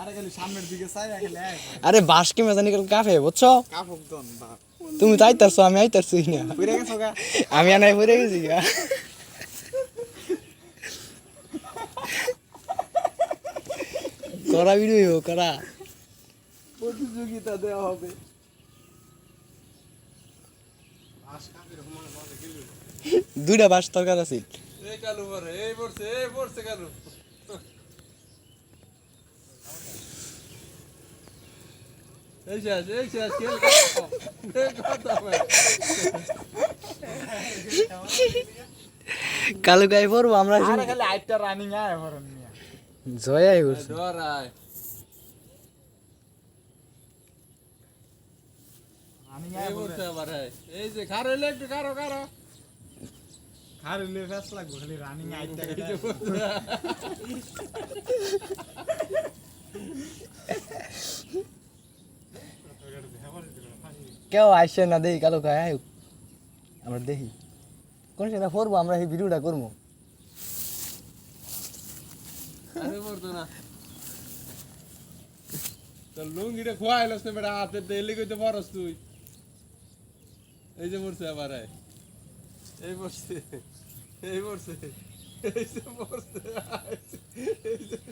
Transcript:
আরে খালি সামনের দিকে চাই খালি আরে বাস কি মেজানি কাল কাফে বুঝছ? তুমি তো আইতারছো আমি আইতারছি না। আমি আনাই পড়ে গেছি গা। করা ভিডিও করা। প্রতিযোগিতা দেওয়া হবে। দুইটা বাস তরকার আছে। এই কালু পরে এই পড়ছে এই পড়ছে কালু। এই শেষ এই শেষ কালো গায়ে পড়ব আমরা আরে খালি আইটা রানিং আয় করছি ডরাই রানিং এই আয় পড়ছে আবার এই। এই যে খারো এলে একটু খারো খারো খার লে ফেস লাগবো খালি রানিং আইটা এই যে পড়ছে। কেউ আসছে না দেখি কালো গায়ে আয়ুক। আমরা দেখি। কোন সেটা পড়ব, আমরা এই ভিডিওটা করব। লুঙ্গিটা খোয়াইলস না বেটা, হাতে দেলি কইতে পারস তুই। এই যে পড়ছে আবার এই। পড়ছে এই পড়ছে, এই যে যে-